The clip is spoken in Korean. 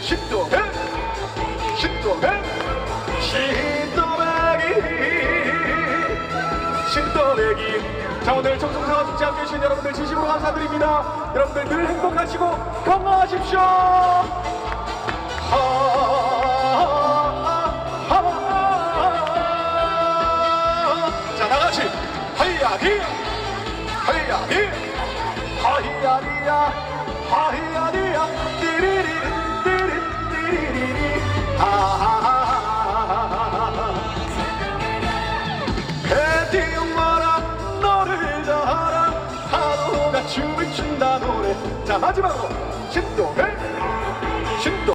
신도배 신도배 신도배기. 신도배기. 자 오늘 청송사와 축제 함께 해주신 여러분들 진심으로 감사드립니다. 여러분들 늘 행복하시고 건강하십시오. 자 나같이 하이야디 하이야디 하이야디야 춤을 춘다 노래 자 마지막으로 신도배